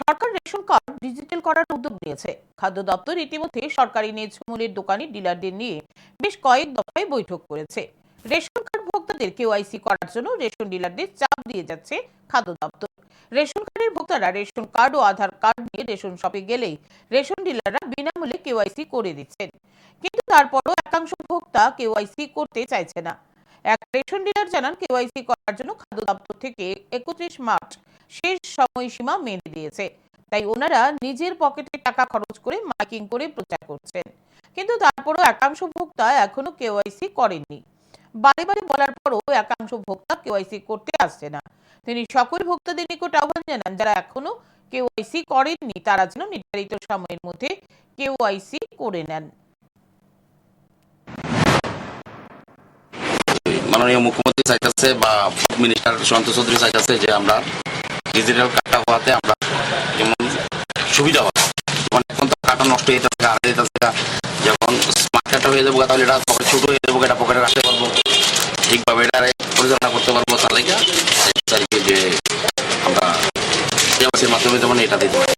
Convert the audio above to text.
সরকার ration card digital করার উদ্যোগ নিয়েছে। খাদ্য দপ্তর ইতিমধ্যে সরকারি নিজ মূল্যের দোকানি ডিলারদের নিয়ে বেশ কয়েক দফায় বৈঠক করেছে। রেশন কার্ড ভোক্তাদের কেওয়াইসি করার জন্য রেশন ডিলারদের চাপ দিয়ে যাচ্ছে খাদ্য দপ্তর। রেশন কার্ডের ভোক্তারা রেশন কার্ড ও আধার কার্ড নিয়ে রেশন শপে গেলেই রেশন ডিলাররা বিনামূল্যে কেওয়াইসি করে দিচ্ছেন। কিন্তু তারপরও একাংশ ভোক্তা কেওয়াইসি করতে চাইছে না। এক রেশন ডিলার জানান, কেওয়াইসি করার জন্য খাদ্য দপ্তর থেকে একত্রিশ মার্চ শেষ সময়সীমা মেনে দিয়েছে তাই ওনারা নিজের পকেটে টাকা খরচ করে মাইকিং করে প্রচার করছেন। কিন্তু তারপরও একাংশ ভোক্তা এখনও কেওয়াইসি করেননি। বারে বারে বলার পরও একাংশ ভোক্তা কেওয়াইসি করতে আসছে না। তিনি সকল ভোক্তাদের নিকট আহ্বান জানান, যারা এখনও কেওয়াইসি করেননি, তারা যেন নির্ধারিত সময়ের মধ্যে কেওয়াইসি করে নেন। মাননীয় মুখ্যমন্ত্রী চাইতেছে বা মিনিস্টার সন্ত চৌধুরী চাইতেছে যে আমরা ডিজিটাল কার্ডটা হওয়াতে আমরা যেমন সুবিধা হয়। মানে এখন তো কার্ডটা নষ্ট হয়ে যাচ্ছে হারা যেতেছে যখন স্মার্ট কার্ডটা হয়ে যাব, তাহলে এটা পকেট ছোটো হয়ে যাব, এটা পকেটে রাখতে পারব ঠিকভাবে এটা পরিচালনা করতে পারব, তাহলে তারিখে যে আমরা মাধ্যমে যেমন এটা দিতে পারি।